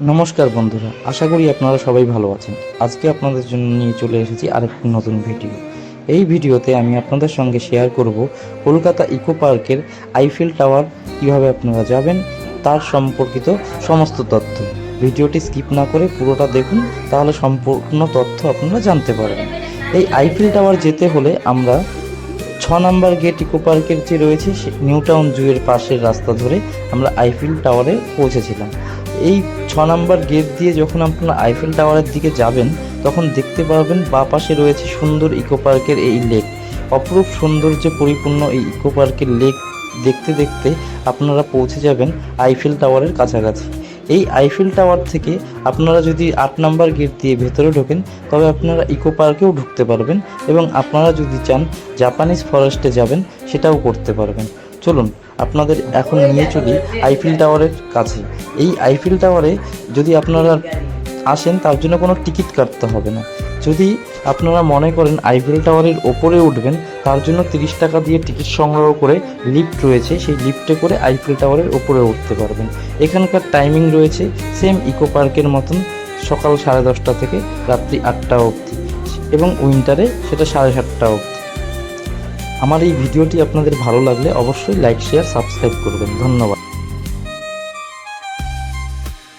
নমস্কার বন্ধুরা, আশা করি আপনারা সবাই ভালো আছেন। আজকে আপনাদের জন্য নিয়ে চলে এসেছি আরেকটি নতুন ভিডিও। এই ভিডিওতে আমি আপনাদের সঙ্গে শেয়ার করব কলকাতা ইকো পার্কের আইফেল টাওয়ার কীভাবে আপনারা যাবেন, তার সম্পর্কিত সমস্ত তথ্য। ভিডিওটি স্কিপ না করে পুরোটা দেখুন, তাহলে সম্পূর্ণ তথ্য আপনারা জানতে পারবেন। এই আইফেল টাওয়ার যেতে হলে আমরা ছ নম্বর গেট ইকো পার্কের যে রয়েছে নিউ টাউন জুয়ের পাশের রাস্তা ধরে আমরা আইফেল টাওয়ারে পৌঁছেছিলাম। এই ছ নম্বর গেট দিয়ে যখন আপনারা আইফেল টাওয়ারের দিকে যাবেন, তখন দেখতে পারবেন বা পাশে রয়েছে সুন্দর ইকো পার্কের এই লেক অপরূপ সৌন্দর্যে পরিপূর্ণ এই ইকো পার্কের লেক দেখতে দেখতে আপনারা পৌঁছে যাবেন আইফেল টাওয়ারের কাছাকাছি। এই আইফেল টাওয়ার থেকে আপনারা যদি আট নম্বর গেট দিয়ে ভেতরে ঢোকেন, তবে আপনারা ইকো পার্কেও ঢুকতে পারবেন এবং আপনারা যদি চান জাপানিজ ফরেস্টে যাবেন, সেটাও করতে পারবেন। চলুন, আপনাদের এখন নিয়ে চলি আইফেল টাওয়ারের কাছে। এই আইফেল টাওয়ারে যদি আপনারা আসেন, তার জন্য কোনো টিকিট কাটতে হবে না। যদি আপনারা মনে করেন আইফেল টাওয়ারের ওপরে উঠবেন, তার জন্য তিরিশ টাকা দিয়ে টিকিট সংগ্রহ করে লিফট রয়েছে, সেই লিফটে করে আইফেল টাওয়ারের ওপরে উঠতে পারবেন। এখানকার টাইমিং রয়েছে সেম ইকো পার্কের মতন, সকাল সাড়ে দশটা থেকে রাত্রি আটটা অবধি। এবং উইন্টারে সেটা সাড়ে সাতটা অবধি। আমার এই ভিডিওটি আপনাদের ভালো লাগলে অবশ্যই লাইক শেয়ার সাবস্ক্রাইব করবেন। ধন্যবাদ।